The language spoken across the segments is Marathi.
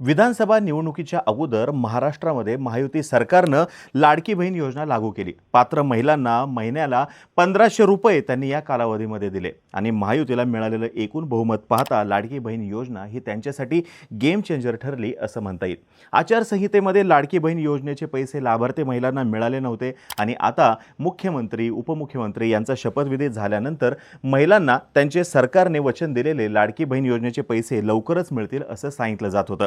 विधानसभा निवडणुकीच्या अगोदर महाराष्ट्रामध्ये महायुती सरकारनं लाडकी बहीण योजना लागू केली. पात्र महिलांना महिन्याला पंधराशे रुपये त्यांनी या कालावधीमध्ये दिले. आणि महायुतीला मिळालेलं एकूण बहुमत पाहता लाडकी बहीण योजना ही त्यांच्यासाठी गेम चेंजर ठरली असं म्हणता येईल. आचारसंहितेमध्ये लाडकी बहीण योजनेचे पैसे लाभार्थी महिलांना मिळाले नव्हते. आणि आता मुख्यमंत्री उपमुख्यमंत्री यांचा शपथविधी झाल्यानंतर महिलांना त्यांचे सरकारने वचन दिलेले लाडकी बहीण योजनेचे पैसे लवकरच मिळतील असं सांगितलं जात होतं.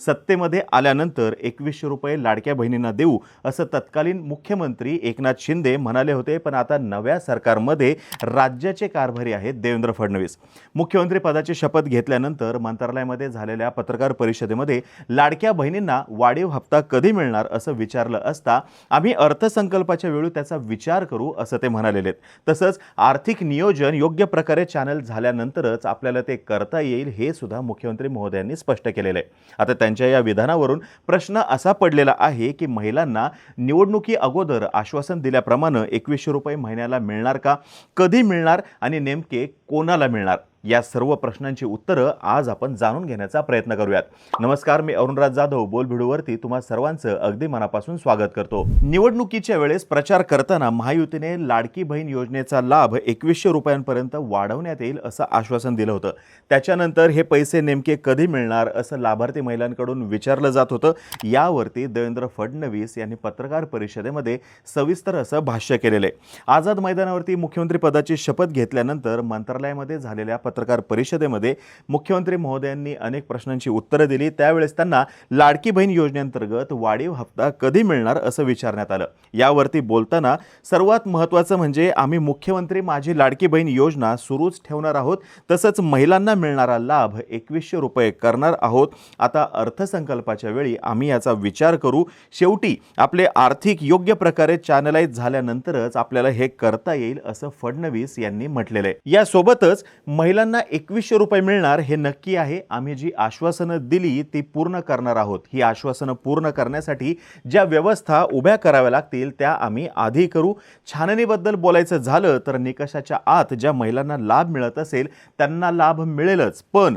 सत्तेमध्ये आल्यानंतर एकवीसशे रुपये लाडक्या बहिणींना देऊ असं तत्कालीन मुख्यमंत्री एकनाथ शिंदे म्हणाले होते. पण आता नव्या सरकारमध्ये राज्याचे कारभारी आहेत देवेंद्र फडणवीस. मुख्यमंत्री पदाची शपथ घेतल्यानंतर मंत्रालयामध्ये झालेल्या पत्रकार परिषदेमध्ये लाडक्या बहिणींना वाढीव हप्ता कधी मिळणार असं विचारलं असता आम्ही अर्थसंकल्पाच्या वेळी त्याचा विचार करू असं ते म्हणालेले आहेत तसंच आर्थिक नियोजन योग्य प्रकारे चॅनल झाल्यानंतरच आपल्याला ते करता येईल हे सुद्धा मुख्यमंत्री महोदयांनी स्पष्ट केलेलं आहे. आता त्यांच्या या विधानावरून प्रश्न असा पडलेला आहे की महिलांना निवडणुकी अगोदर आश्वासन दिल्याप्रमाणे एकवीसशे रुपये महिन्याला मिळणार का? कधी मिळणार? आणि नेमके कोणाला मिळणार? या सर्व प्रश्नांची उत्तरं आज आपण जाणून घेण्याचा प्रयत्न करूयात. नमस्कार मी अरुणराज जाधव. बोल भिडूवरती तुम्हा सर्वांचं अगदी मनापासून स्वागत करतो. निवडणुकीच्या वेळेस प्रचार करताना महायुतीने लाडकी बहीण योजनेचा लाभ एकवीसशे रुपयांपर्यंत वाढवण्यात येईल असं आश्वासन दिलं होतं. त्याच्यानंतर हे पैसे नेमके कधी मिळणार असं लाभार्थी महिलांकडून विचारलं जात होतं. यावरती देवेंद्र फडणवीस यांनी पत्रकार परिषदेमध्ये सविस्तर असं भाष्य केलेलं आहे. आझाद मैदानावरती मुख्यमंत्री पदाची शपथ घेतल्यानंतर मंत्रालयामध्ये झालेल्या पत्रकार परिषदेमध्ये मुख्यमंत्री महोदयांनी अनेक प्रश्नांची उत्तरं दिली. त्यावेळेस त्यांना लाडकी बहीण योजनेअंतर्गत वाढीव हप्ता कधी मिळणार असं विचारण्यात आलं. यावरती बोलताना सर्वात महत्त्वाचं म्हणजे आम्ही मुख्यमंत्री माझी लाडकी बहीण योजना सुरूच ठेवणार आहोत. तसंच महिलांना मिळणारा लाभ एकवीसशे रुपये करणार आहोत. आता अर्थसंकल्पाच्या वेळी आम्ही याचा विचार करू. शेवटी आपले आर्थिक योग्य प्रकारे चॅनलाइज झाल्यानंतरच आपल्याला हे करता येईल असं फडणवीस यांनी म्हटलेलं आहे. यासोबतच महिला महिलांना एकवीसशे रुपये मिळणार हे नक्की आहे. आम्ही जी आश्वासनं दिली ती पूर्ण करणार आहोत. ही आश्वासनं पूर्ण करण्यासाठी ज्या व्यवस्था उभ्या कराव्या लागतील त्या आम्ही आधी करू. छाननीबद्दल बोलायचं झालं तर निकषाच्या आत ज्या महिलांना लाभ मिळत असेल त्यांना लाभ मिळेलच. पण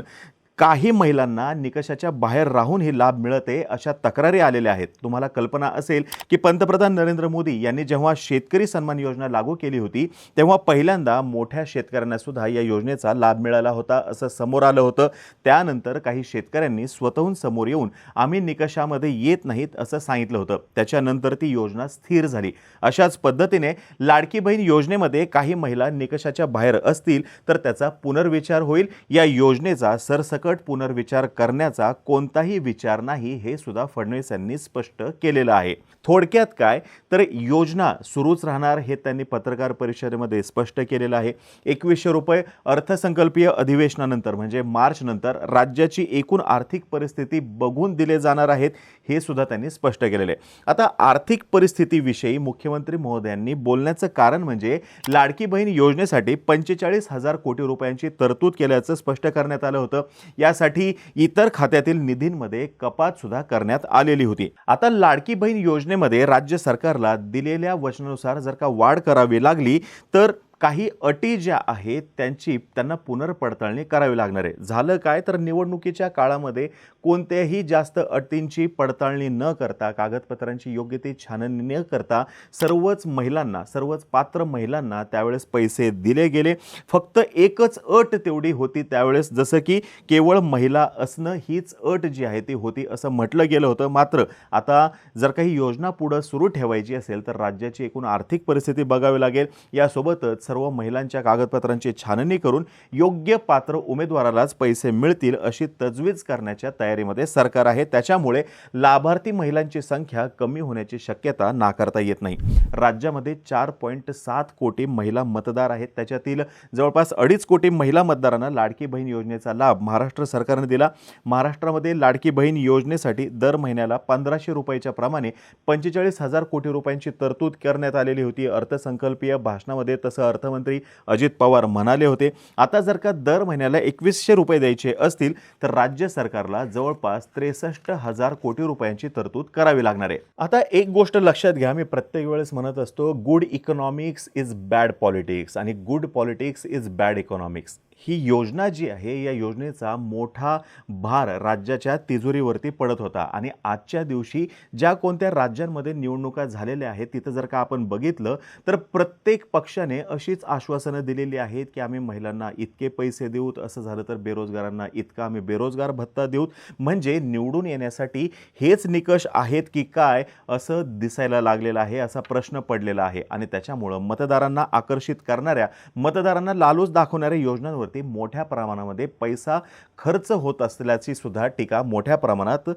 काही महिलांना निकषाच्या बाहेर राहून हे लाभ मिळत आहे अशा तक्रारी आलेल्या आहेत. तुम्हाला कल्पना असेल की पंतप्रधान नरेंद्र मोदी यांनी जेव्हा शेतकरी सन्मान योजना लागू केली होती तेव्हा पहिल्यांदा मोठ्या शेतकऱ्यांना सुद्धा या योजनेचा लाभ मिळाला होता असं समोर आलं होतं. त्यानंतर काही शेतकऱ्यांनी स्वतःहून समोर येऊन आम्ही निकषामध्ये येत नाहीत असं सांगितलं होतं. त्याच्यानंतर ती योजना स्थिर झाली. अशाच पद्धतीने लाडकी बहीण योजनेमध्ये काही महिला निकषाच्या बाहेर असतील तर त्याचा पुनर्विचार होईल. या योजनेचा सरसकट पुनर्विचार करण्याचा कोणताही विचार नाही हे सुद्धा फडणवीस यांनी स्पष्ट केलेलं आहे. थोडक्यात काय? तर योजना सुरूच राहणार हे त्यांनी पत्रकार परिषदेमध्ये स्पष्ट केलेलं आहे. एकवीसशे रुपये अर्थसंकल्पीय अधिवेशनानंतर म्हणजे मार्चनंतर राज्याची एकूण आर्थिक परिस्थिती बघून दिले जाणार आहेत हे सुद्धा त्यांनी स्पष्ट केलेलं आहे. आता आर्थिक परिस्थितीविषयी मुख्यमंत्री महोदयांनी बोलण्याचं कारण म्हणजे लाडकी बहीण योजनेसाठी पंचेचाळीस हजार कोटी रुपयांची तरतूद केल्याचं स्पष्ट करण्यात आलं होतं. यासाठी इतर खात्यातील निधींमध्ये कपातसुद्धा करण्यात आलेली होती. आता लाडकी बहीण योजनेमध्ये राज्य सरकारला दिलेल्या वचनानुसार जर का वाढ करावी लागली तर काही अटी ज्या आहेत त्यांची त्यांना पुनर्पडताळणी करावी लागणार आहे. झालं काय? तर निवडणुकीच्या काळामध्ये कोणत्याही जास्त अटींची पडताळणी न करता कागदपत्रांची योग्य ती छाननी न करता सर्वच महिलांना सर्वच पात्र महिलांना त्यावेळेस पैसे दिले गेले. फक्त एकच अट तेवढी होती त्यावेळेस जसं की केवळ महिला असणं हीच अट जी आहे ती होती असं म्हटलं गेलं होतं. मात्र आता जर काही योजना पुढं सुरू ठेवायची असेल तर राज्याची एकूण आर्थिक परिस्थिती बघावी लागेल. यासोबतच सर्व महिलांच्या कागदपत्रांची छाननी करून योग्य पात्र उमेदवारालाच पैसे मिळतील अशी तजवीज करण्याच्या तयारीमध्ये सरकार आहे. त्याच्यामुळे लाभार्थी महिलांची संख्या कमी होण्याची शक्यता नाकारता येत नाही. राज्यामध्ये चार पॉईंट सात कोटी महिला मतदार आहेत. त्याच्यातील जवळपास अडीच कोटी महिला मतदारांना लाडकी बहीण योजनेचा लाभ महाराष्ट्र सरकारने दिला. महाराष्ट्रामध्ये लाडकी बहीण योजनेसाठी दर महिन्याला पंधराशे रुपयाच्या प्रमाणे पंचेचाळीस हजार कोटी रुपयांची तरतूद करण्यात आलेली होती. अर्थसंकल्पीय भाषणामध्ये तसं अर्थमंत्री अजित पवार म्हणाले होते आता जर का दर महिन्याला एकवीसशे रुपये द्यायचे असतील तर राज्य सरकारला जवळपास त्रेसष्ट हजार कोटी रुपयांची तरतूद करावी लागणार आहे. आता एक गोष्ट लक्षात घ्या मी प्रत्येक वेळेस म्हणत असतो good economics is bad politics आणि good politics is bad economics ही योजना जी आहे या योजनेचा मोठा भार राज्याच्या तिजोरीवरती पडत होता. आणि आजच्या दिवशी ज्या कोणत्या राज्यांमध्ये निवडणुका झालेल्या आहेत तिथं जर का आपण बघितलं तर प्रत्येक पक्षाने अशीच आश्वासनं दिलेली आहेत की आम्ही महिलांना इतके पैसे देऊत असं झालं तर बेरोजगारांना इतका आम्ही बेरोजगार भत्ता देऊत. म्हणजे निवडून येण्यासाठी हेच निकष आहेत की काय असं दिसायला लागलेलं आहे असा प्रश्न पडलेला आहे. आणि त्याच्यामुळं मतदारांना आकर्षित करणाऱ्या मतदारांना लालूच दाखवणाऱ्या योजनांवर योजनांवरती मोठ्या प्रमाणामध्ये पैसा खर्च होत असल्याची सुद्धा टीका मोठ्या प्रमाणात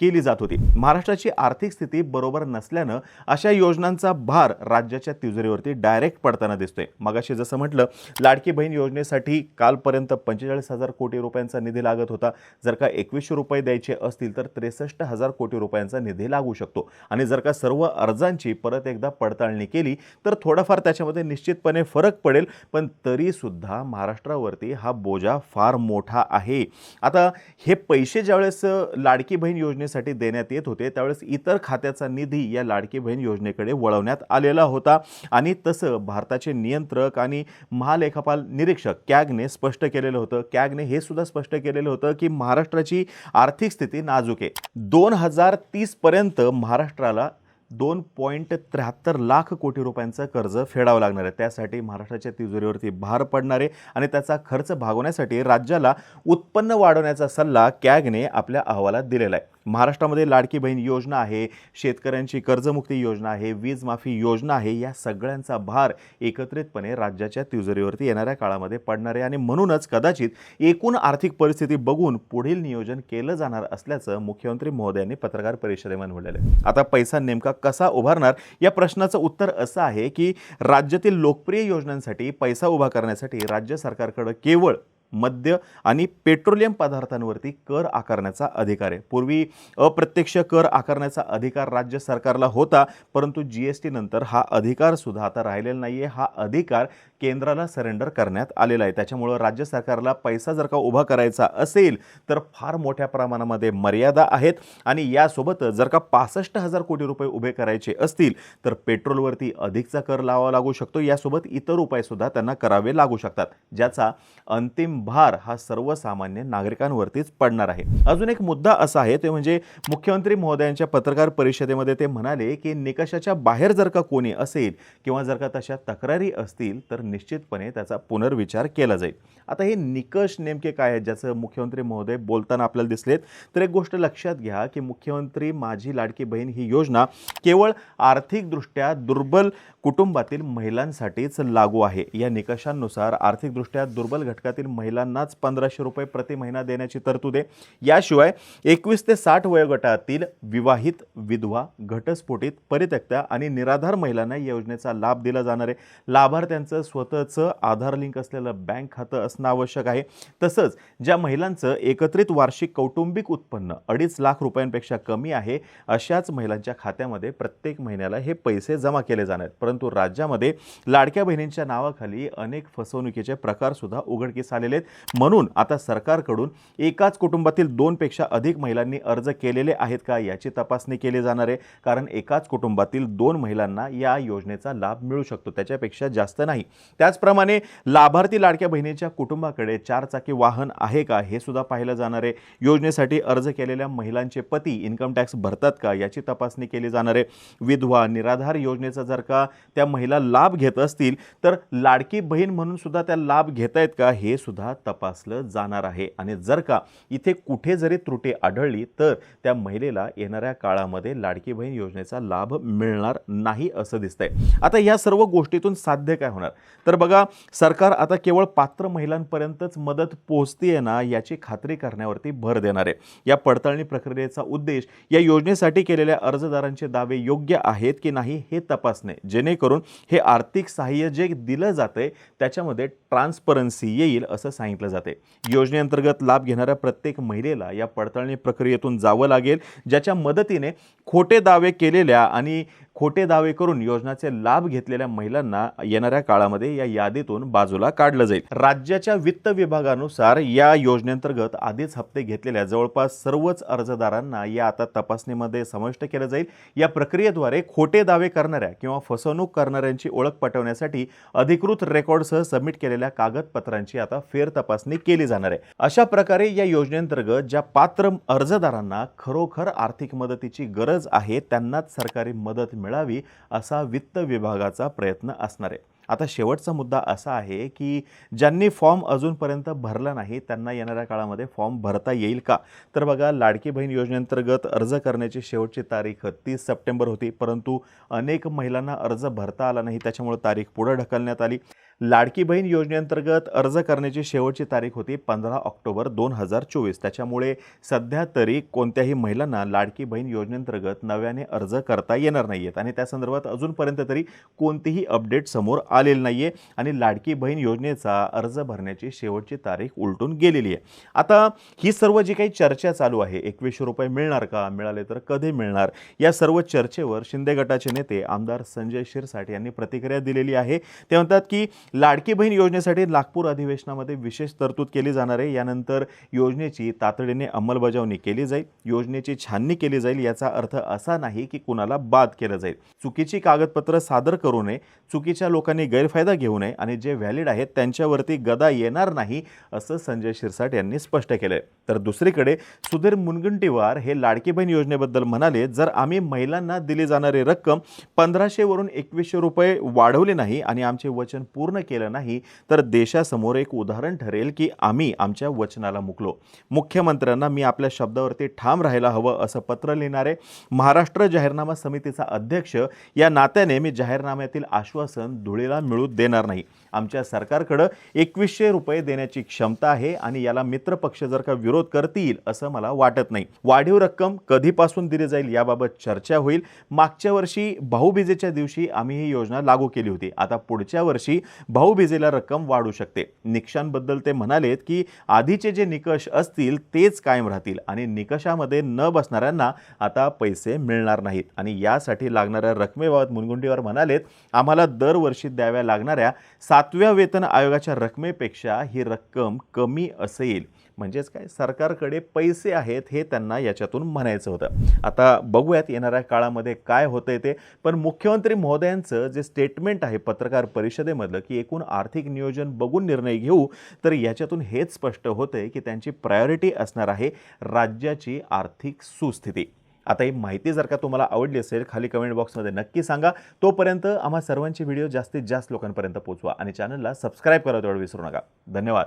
केली जात होती. महाराष्ट्राची आर्थिक स्थिती बरोबर नसल्यानं अशा योजनांचा भार राज्याच्या तिजोरीवरती डायरेक्ट पडताना दिसतोय. मगाशी जसं म्हटलं लाडकी बहीण योजनेसाठी कालपर्यंत पंचेचाळीस हजार कोटी रुपयांचा निधी लागत होता. जर का एकवीसशे रुपये द्यायचे असतील तर त्रेसष्ट हजार कोटी रुपयांचा निधी लागू शकतो. आणि जर का सर्व अर्जांची परत एकदा पडताळणी केली तर थोडाफार त्याच्यामध्ये निश्चितपणे फरक पडेल. पण तरीसुद्धा महाराष्ट्रावर महाराष्ट्रावरती हा बोजा फार मोठा आहे. आता हे पैसे ज्यावेळेस लाडकी बहीण योजनेसाठी देण्यात येत होते त्यावेळेस इतर खात्याचा निधी या लाडकी बहीण योजनेकडे वळवण्यात आलेला होता. आणि तसं भारताचे नियंत्रक आणि महालेखापाल निरीक्षक कॅगने स्पष्ट केलेलं होतं. कॅगने हे सुद्धा स्पष्ट केलेलं होतं की महाराष्ट्राची आर्थिक स्थिती नाजूक आहे. दोन हजार तीसपर्यंत महाराष्ट्राला दोन पॉईंट त्र्याहत्तर लाख कोटी रुपयांचं कर्ज फेडावं लागणार आहे. त्यासाठी महाराष्ट्राच्या तिजोरीवरती भार पडणार आहे आणि त्याचा खर्च भागवण्यासाठी राज्याला उत्पन्न वाढवण्याचा सल्ला कॅगने आपल्या अहवालात दिलेला आहे. महाराष्ट्रामध्ये लाडकी बहीण योजना आहे शेतकऱ्यांची कर्जमुक्ती योजना आहे वीज माफी योजना आहे या सगळ्यांचा भार एकत्रितपणे राज्याच्या तिजोरीवरती येणाऱ्या काळामध्ये पडणार आहे. आणि म्हणूनच कदाचित एकूण आर्थिक परिस्थिती बघून पुढील नियोजन केलं जाणार असल्याचं मुख्यमंत्री महोदयांनी पत्रकार परिषदेमध्ये म्हटलेलं आहे. आता पैसा नेमका कसा उभारणार? या प्रश्नाचं उत्तर असं आहे की राज्यातील लोकप्रिय योजनांसाठी पैसा उभा करण्यासाठी राज्य सरकारकडं केवळ मद्य आणि पेट्रोलियम पदार्थांवरती कर आकारण्याचा अधिकार आहे. पूर्वी अप्रत्यक्ष कर आकारण्याचा अधिकार राज्य सरकारला होता परंतु जी एस टी नंतर हा अधिकारसुद्धा आता राहिलेला नाही आहे हा अधिकार केंद्राला सरेंडर करण्यात आलेला आहे. त्याच्यामुळं राज्य सरकारला पैसा जर का उभा करायचा असेल तर फार मोठ्या प्रमाणामध्ये मर्यादा आहेत आणि यासोबतच जर का पासष्ट हजार कोटी रुपये उभे करायचे असतील तर पेट्रोलवरती अधिकचा कर लावावा लागू शकतो. यासोबत इतर उपायसुद्धा त्यांना करावे लागू शकतात ज्याचा अंतिम भार हा सर्वसामान्य नागरिकांवरतीच पडणार आहे. अजून एक मुद्दा असा आहे ते म्हणजे मुख्यमंत्री महोदयांच्या पत्रकार परिषदेमध्ये ते म्हणाले की निकषाच्या बाहेर जर का कोणी असेल किंवा जर का तशा तक्रारी असतील तर निश्चितपणे त्याचा पुनर्विचार केला जाईल. आता हे निकष नेमके काय आहेत ज्याचं मुख्यमंत्री महोदय बोलताना आपल्याला दिसलेत? तर एक गोष्ट लक्षात घ्या की मुख्यमंत्री माझी लाडकी बहीण ही योजना केवळ आर्थिकदृष्ट्या दुर्बल कुटुंबातील महिलांसाठीच लागू आहे. या निकषांनुसार आर्थिकदृष्ट्या दुर्बल घटकातील महिलांनाच पंधराशे रुपये प्रति महिना देण्याची तरतूद आहे. याशिवाय एकवीस ते साठ वयोगटातील विवाहित विधवा घटस्फोटित परित्यक्त्या आणि निराधार महिलांना या योजनेचा लाभ दिला जाणार आहे. लाभार्थ्यांचं स्वतःचं आधार लिंक असलेलं बँक खातं असणं आवश्यक आहे. तसंच ज्या महिलांचं एकत्रित वार्षिक कौटुंबिक उत्पन्न अडीच लाख रुपयांपेक्षा कमी आहे अशाच महिलांच्या खात्यामध्ये प्रत्येक महिन्याला हे पैसे जमा केले जाणार आहेत. परंतु राज्यामध्ये लाडक्या बहिणींच्या नावाखाली अनेक फसवणुकीचे प्रकारसुद्धा उघडकीस आलेले आहेत. म्हणून आता सरकारकडून एकाच कुटुंबातील दोनपेक्षा अधिक महिलांनी अर्ज केलेले आहेत का याची तपासणी केली जाणार आहे. कारण एकाच कुटुंबातील दोन महिलांना या योजनेचा लाभ मिळू शकतो. त्याच्यापेक्षा जास्त नाही. त्याचप्रमाणे लाभार्थी लाडक्या बहिणीच्या कुटुंबाकडे चार चाकी वाहन आहे का हे सुद्धा पाहिलं जाणार आहे. योजनेसाठी अर्ज केलेल्या महिलांचे पती इन्कम टॅक्स भरतात का याची तपासणी केली जाणार आहे. विधवा निराधार योजनेचा जर का त्या महिला लाभ घेत असतील तर लाडकी बहीण म्हणून सुद्धा त्या लाभ घेत आहेत का हे सुद्धा तपासलं जाणार आहे. आणि जर का इथे कुठे जरी त्रुटी आढळली तर त्या महिलेला येणाऱ्या काळामध्ये लाडकी बहीण योजनेचा लाभ मिळणार नाही असं दिसतंय. आता या सर्व गोष्टीतून साध्य काय होणार? तर बघा सरकार आता केवळ पात्र महिलांपर्यंतच मदत पोहोचतीये ना याची खात्री करण्यावरती भर देणार आहे. या पडताळणी प्रक्रियेचा उद्देश या योजनेसाठी केलेल्या अर्जदारांचे दावे योग्य आहेत की नाही हे तपासणे. जेणेकरून हे आर्थिक सहाय्य जे दिलं जातंय त्याच्यामध्ये ट्रान्सपरन्सी येईल असं सांगितलं जाते. योजनेअंतर्गत लाभ घेणाऱ्या प्रत्येक महिलेला या पडताळणी प्रक्रियेतून जावं लागेल ज्याच्या मदतीने खोटे दावे केलेल्या आणि खोटे दावे करून योजनाचे लाभ घेतलेल्या महिलांना येणाऱ्या काळामध्ये या यादीतून बाजूला काढलं जाईल. राज्याच्या वित्त विभागानुसार या योजनेअंतर्गत आधीच हप्ते घेतलेल्या जवळपास सर्वच अर्जदारांना या आता तपासणीमध्ये समाविष्ट केलं जाईल. या प्रक्रियेद्वारे खोटे दावे करणाऱ्या किंवा फसवणूक करणाऱ्यांची ओळख पटवण्यासाठी अधिकृत रेकॉर्डसह सबमिट केलेल्या कागदपत्रांची आता फेर तपासणी केली जाणार आहे. अशा प्रकारे या योजनेअंतर्गत ज्या पात्र अर्जदारांना खरोखर आर्थिक मदतीची गरज आहे त्यांनाच सरकारी मदत मिळावी असा वित्त विभागाचा प्रयत्न असणार आहे. आता शेवटचा मुद्दा असा आहे की ज्यांनी फॉर्म अजूनपर्यंत भरला नाही त्यांना येणाऱ्या काळामध्ये फॉर्म भरता येईल का? तर बघा लाडकी बहीण योजनेअंतर्गत अर्ज करण्याची शेवटची तारीख तीस सप्टेंबर होती परंतु अनेक महिलांना अर्ज भरता आला नाही त्याच्यामुळे तारीख पुढं ढकलण्यात आली. लाडकी बहीण योजनेअंतर्गत अर्ज करण्याची शेवटची तारीख होती पंधरा ऑक्टोबर दोन हजार चोवीस. त्याच्यामुळे सध्या तरी कोणत्याही महिलांना लाडकी बहीण योजनेअंतर्गत नव्याने अर्ज करता येणार नाही आहेत आणि त्या संदर्भात अजूनपर्यंत तरी कोणतीही अपडेट समोर आलेली नाही आहे आणि लाडकी बहीण योजनेचा अर्ज भरण्याची शेवटची तारीख उलटून गेलेली आहे. आता ही सर्व जी काही चर्चा चालू आहे एकवीसशे रुपये मिळणार का मिळाले तर कधी मिळणार या सर्व चर्चेवर शिंदे गटाचे नेते आमदार संजय शिरसाट यांनी प्रतिक्रिया दिलेली आहे. ते म्हणतात की लाडकी बहीण योजनेसाठी नागपूर अधिवेशनामध्ये विशेष तरतूद केली जाणार आहे. यानंतर योजनेची तातडीने अंमलबजावणी केली जाईल. योजनेची छाननी केली जाईल याचा अर्थ असा नाही की कुणाला बाद केलं जाईल. चुकीची कागदपत्र सादर करू नये चुकीच्या लोकांनी गैरफायदा घेऊ नये आणि जे व्हॅलिड आहेत त्यांच्यावरती गदा येणार नाही असं संजय शिरसाट यांनी स्पष्ट केलं आहे तर दुसरीकडे सुधीर मुनगंटीवार हे लाडकी बहीण योजनेबद्दल म्हणाले जर आम्ही महिलांना दिली जाणारी रक्कम पंधराशेवरून एकवीसशे रुपये वाढवली नाही आणि आमचे वचन पूर्ण केलं नाही तर देशासमोर एक उदाहरण ठरेल की आम्ही आमच्या वचनाला मुकलो. मुख्यमंत्र्यांना मी आपल्या शब्दावरती ठाम राहायला हवं असं पत्र लिहिणारे महाराष्ट्र जाहीरनामा समितीचा अध्यक्ष या नात्याने मी जाहीरनाम्यातील आश्वासन धुळीला मिळू देणार नाही. आमच्या सरकारकडं एकवीसशे रुपये देण्याची क्षमता आहे आणि याला मित्रपक्ष जर का विरोध करतील असं मला वाटत नाही. वाढीव रक्कम कधीपासून दिली जाईल याबाबत चर्चा होईल. मागच्या वर्षी भाऊबीजेच्या दिवशी आम्ही ही योजना लागू केली होती. आता पुढच्या वर्षी भाऊबीजेला रक्कम वाढू शकते. निकषांबद्दल ते म्हणालेत की आधीचे जे निकष असतील तेच कायम राहतील आणि निकषामध्ये न बसणाऱ्यांना आता पैसे मिळणार नाहीत. आणि यासाठी लागणाऱ्या रकमेबाबत मुनगुंडीवर म्हणालेत आम्हाला दरवर्षी द्याव्या लागणाऱ्या सातव्या वेतन आयोगाच्या रकमेपेक्षा ही रक्कम कमी असेल. म्हणजेच काय? सरकारकडे पैसे आहेत हे त्यांना याच्यातून म्हणायचं होतं. आता बघूयात येणाऱ्या काळामध्ये काय होतंय ते. पण मुख्यमंत्री महोदयांचं जे स्टेटमेंट आहे पत्रकार परिषदेमधलं की एकूण आर्थिक नियोजन बघून निर्णय घेऊ तर याच्यातून हेच स्पष्ट होतंय की त्यांची प्रायोरिटी असणार आहे राज्याची आर्थिक सुस्थिती. आता ही माहिती जर का तुम्हाला आवडली असेल खाली कमेंट बॉक्समध्ये नक्की सांगा. तोपर्यंत आम्हा सर्वांची व्हिडिओ जास्तीत जास्त लोकांपर्यंत पोहोचवा आणि चॅनलला सबस्क्राईब करा तेवढं विसरू नका. धन्यवाद.